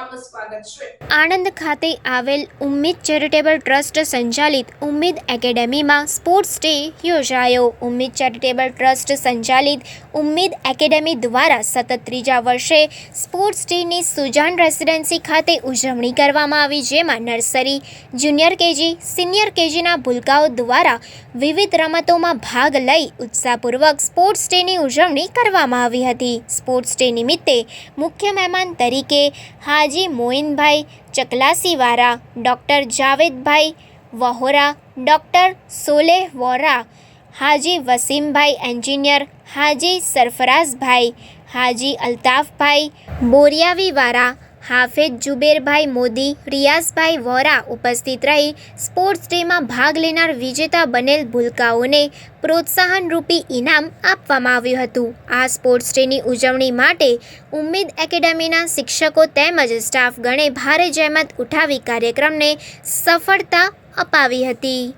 આણંદ ખાતે આવેલ ઉમ્મીદ charitable trust સંચાલિત ઉમ્મીદ એકેડેમીમાં સ્પોર્ટ્સ ડે યોજાયો. ઉમ્મીદ ચેરિટેબલ ટ્રસ્ટ સંચાલિત ઉમ્મીદ એકેડેમી દ્વારા સતત ત્રીજા વર્ષે સ્પોર્ટ્સ ડેની સુજાન રેસિડેન્સી ખાતે ઉજવણી કરવામાં આવી, જેમાં નર્સરી, જુનિયર કેજી, સિનિયર કેજીના ભૂલકાઓ દ્વારા વિવિધ રમતોમાં ભાગ લઈ ઉત્સાહપૂર્વક સ્પોર્ટ્સ ડેની ઉજવણી કરવામાં આવી હતી. સ્પોર્ટ્સ ડે નિમિત્તે મુખ્ય મહેમાન તરીકે Haji Moinbhai Chaklasiwala doctor Javedbhai Vohra doctor Soleh Vora Haji Wasimbhai engineer હાજી સરફરાઝભાઈ હાજી અલ્તાફભાઈ બોરિયાવીવારા હાફિઝ જુબેરભાઈ મોદી, રિયાઝભાઈ વોરા ઉપસ્થિત રહી સ્પોર્ટ્સ ડેમાં ભાગ લેનાર વિજેતા બનેલ ભૂલકાઓને પ્રોત્સાહનરૂપી ઇનામ આપવામાં આવ્યું હતું. આ સ્પોર્ટ્સ ડેની ઉજવણી માટે ઉમ્મીદ એકેડેમીના શિક્ષકો તેમજ સ્ટાફ ગણે ભારે જહેમત ઉઠાવી કાર્યક્રમને સફળતા અપાવી હતી.